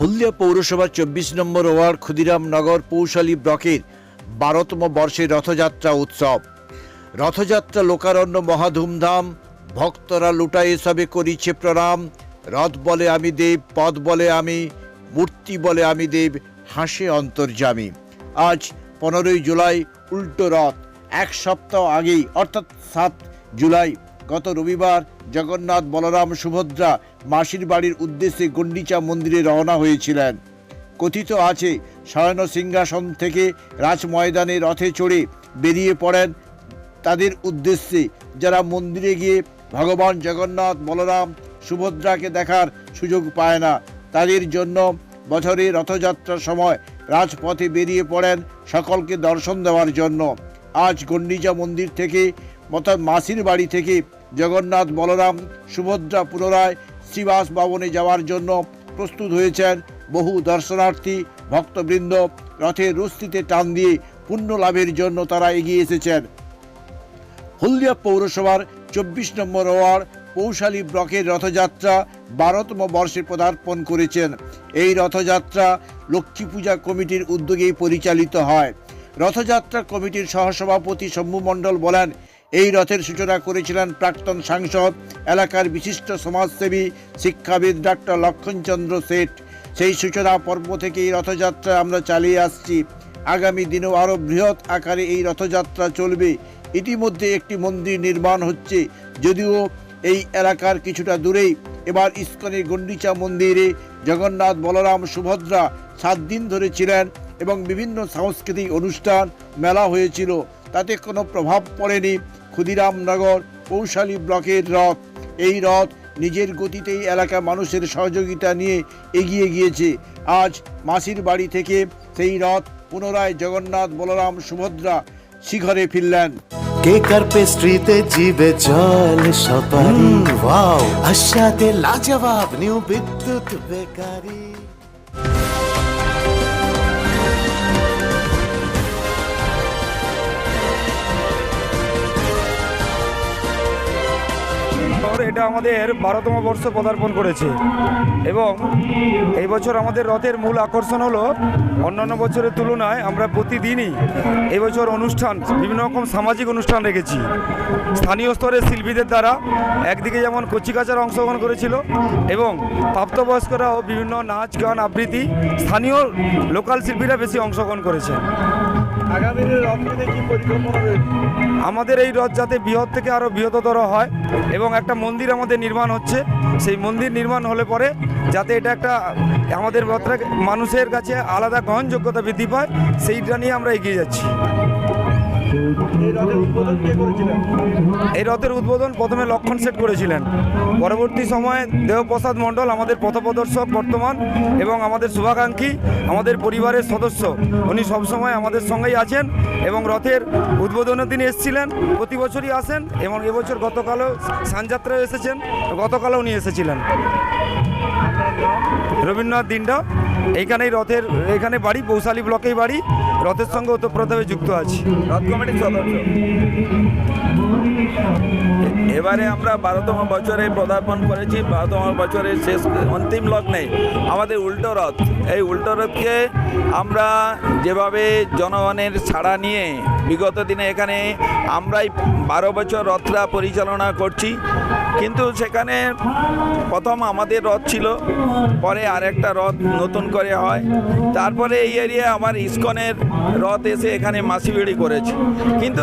হলদিয়া পৌরসভার চব্বিশ নম্বর ওয়ার্ড ক্ষুদিরাম নগর পৌশালী ব্লকের বারোতম বর্ষের রথযাত্রা উৎসব। রথযাত্রা লোকারণ্য মহাধুমধাম ভক্তরা লুটা এসবে করিছে প্রণাম, রথ বলে আমি দেব, পদ বলে আমি, মূর্তি বলে আমি দেব, হাসে অন্তর্জামী আজ পনেরোই জুলাই উল্টো রথ, এক সপ্তাহ আগেই, অর্থাৎ সাত জুলাই গত রবিবার জগন্নাথ বলরাম সুভদ্রা মাসির বাড়ির উদ্দেশ্যে গন্ডিচা মন্দিরে রওনা হয়েছিলেন। কথিত আছে, শয়ন সিংহাসন থেকে রাজ ময়দানে রথে চড়ে বেরিয়ে পড়েন। তাদের উদ্দেশ্যে যারা মন্দিরে গিয়ে ভগবান জগন্নাথ বলরাম সুভদ্রাকে দেখার সুযোগ পায় না, তাদের জন্য বছরে রথযাত্রার সময় রাজপথে বেরিয়ে পড়েন সকলকে দর্শন দেওয়ার জন্য। আজ গন্ডিজা মন্দির থেকে অর্থাৎ মাসির বাড়ি থেকে জগন্নাথ বলরাম সুভদ্রা পুনরায় শ্রীবাস ভবনে যাওয়ার জন্য প্রস্তুত হয়েছেন বহু দর্শনার্থী, ভক্তবৃন্দ। রথের রস্তিতে টান দিয়ে পুণ্য লাভের জন্য তারা এগিয়ে এসেছেন। হলদিয়া পৌরসভার চব্বিশ নম্বর ওয়ার্ড পৌশালী ব্লকের রথযাত্রা বারোতম বর্ষে পদার্পণ করেছেন। এই রথযাত্রা লক্ষ্মী পূজা কমিটির উদ্যোগেই পরিচালিত হয়। রথযাত্রা কমিটির সহসভাপতি শম্ভু মণ্ডল বলেন এই রথের সূচনা করেছিলেন প্রাক্তন সাংসদ, এলাকার বিশিষ্ট সমাজসেবী শিক্ষাবিদ ডাক্তার লক্ষণচন্দ্র শেঠ। সেই সূচনা পর্ব থেকে এই রথযাত্রা আমরা চালিয়ে আসছি। আগামী দিনেও আরও বৃহৎ আকারে এই রথযাত্রা চলবে। ইতিমধ্যে একটি মন্দির নির্মাণ হচ্ছে, যদিও এই এলাকার কিছুটা দূরেই। এবার ইস্কনের গন্ডিচা মন্দিরে জগন্নাথ বলরাম সুভদ্রা সাত দিন ধরে ছিলেন এবং বিভিন্ন সাংস্কৃতিক অনুষ্ঠান, মেলা হয়েছিল। তাতে কোনো প্রভাব পড়েনি। ক্ষুদিরামনগর পৌশালী ব্লকের রথ। এই রথ নিজের গতিতেই এলাকা মানুষের সহযোগিতা নিয়ে এগিয়ে গিয়েছে। আজ মাসির বাড়ি থেকে সেই রথ পুনরায় জগন্নাথ বলরাম সুভদ্রা শিখরে ফিরলেন। কেক আর পেস্ট্রিতে জিবে জল সপারি? ওয়াও। আশাতে লাজবাব নিউ বিদ্যুৎ বেকারি। এটা আমাদের বারোতম বর্ষ পদার্পণ করেছে। এবং এই বছর আমাদের রথের মূল আকর্ষণ হলো, অন্যান্য বছরের তুলনায় আমরা প্রতিদিনই এই বছর অনুষ্ঠান, বিভিন্ন রকম সামাজিক অনুষ্ঠান রেখেছি। স্থানীয় স্তরের শিল্পীদের দ্বারা একদিকে যেমন কচিকাচার অংশগ্রহণ করেছিল এবং প্রাপ্তবয়স্করাও বিভিন্ন নাচ, গান, আবৃত্তি স্থানীয় লোকাল শিল্পীরা বেশি অংশগ্রহণ করেছে আমাদের এই রথ যাতে বৃহৎ থেকে আরও বৃহত্তর হয় এবং একটা মন্দির আমাদের নির্মাণ হচ্ছে, সেই মন্দির নির্মাণ হলে পরে যাতে এটা একটা আমাদের মানুষের কাছে আলাদা গ্রহণযোগ্যতা বৃদ্ধি পায়, সেইটা নিয়ে আমরা এগিয়ে যাচ্ছি। এই রথের উদ্বোধন প্রথমে লক্ষণ সেট করেছিলেন। পরবর্তী সময়ে দেবপ্রসাদ মণ্ডল আমাদের পথপ্রদর্শক বর্তমান এবং আমাদের শুভাকাঙ্ক্ষী, আমাদের পরিবারের সদস্য। উনি সবসময় আমাদের সঙ্গেই আছেন এবং রথের উদ্বোধনের দিনে এসেছিলেন, প্রতি বছরই আসেন এবং এবছর গতকালও সানযাত্রায় এসেছেন, গতকালও উনি এসেছিলেন। রবীন্দ্রনাথ দিনটা এইখানেই রথের এখানে বাড়ি পৌশালী ব্লকেই বাড়ি। রথের সঙ্গে ওতপ্রোতভাবে যুক্ত আছি। রথ কমিটির সদস্য। এবারে আমরা বারোতম বছরে পদার্পণ করেছি। বারোতম বছরের শেষ অন্তিম লগ্নে আমাদের উল্টো রথ। এই উল্টো রথকে আমরা যেভাবে জনগণের ছাড়া নিয়ে বিগত দিনে এখানে আমরাই বারো বছর রথটা পরিচালনা করছি। কিন্তু সেখানে প্রথম আমাদের রথ ছিল, পরে আরেকটা রথ নতুন করে হয়। তারপরে এই এরিয়ায় আমার ইস্কনের রথ এসে এখানে মাসিবিড়ি করেছে। কিন্তু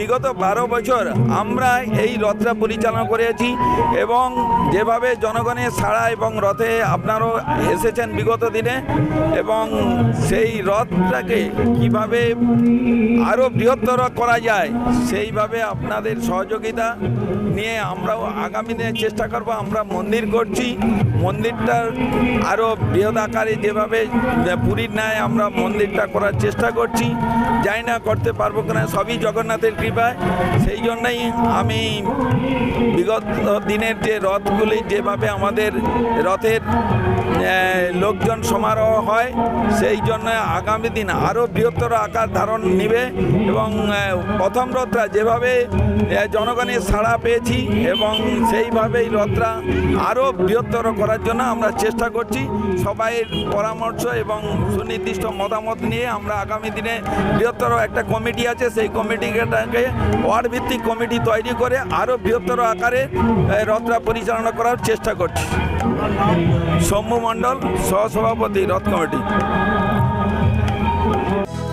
বিগত বারো বছর আমরা এই রথটা পরিচালনা করেছি এবং যেভাবে জনগণের সাড়া এবং রথে আপনারও এসেছেন বিগত দিনে এবং সেই রথটাকে কীভাবে আরও বৃহত্তর করা যায়, সেইভাবে আপনাদের সহযোগিতা নিয়ে আমরাও আগামী দিনে চেষ্টা করব। আমরা মন্দির করছি। মন্দিরটার আরও বৃহৎ আকারে যেভাবে পুরীর ন্যায় আমরা মন্দিরটা করার চেষ্টা করছি। যাই না করতে পারব কিনা, সবই জগন্নাথের কৃপায়। সেই জন্যই আমি বিগত দিনের যে রথগুলি, যেভাবে আমাদের রথের লোকজন সমারোহ হয়, সেই জন্য আগামী দিন আরও বৃহত্তর আকার ধারণ নেবে এবং প্রথম রথটা যেভাবে জনগণের সাড়া পেয়েছি এবং সেইভাবেই রথটা আরও বৃহত্তর করার জন্য আমরা চেষ্টা করছি। সবাইয়ের পরামর্শ এবং সুনির্দিষ্ট মতামত নিয়ে আমরা আগামী দিনে বৃহত্তর একটা কমিটি আছে, সেই কমিটিটাকে ওয়ার্ড ভিত্তিক কমিটি তৈরি করে আরও বৃহত্তর আকারে রথটা পরিচালনা করার চেষ্টা করছি। সৌম্য মণ্ডল, সহসভাপতি রথ কমিটি।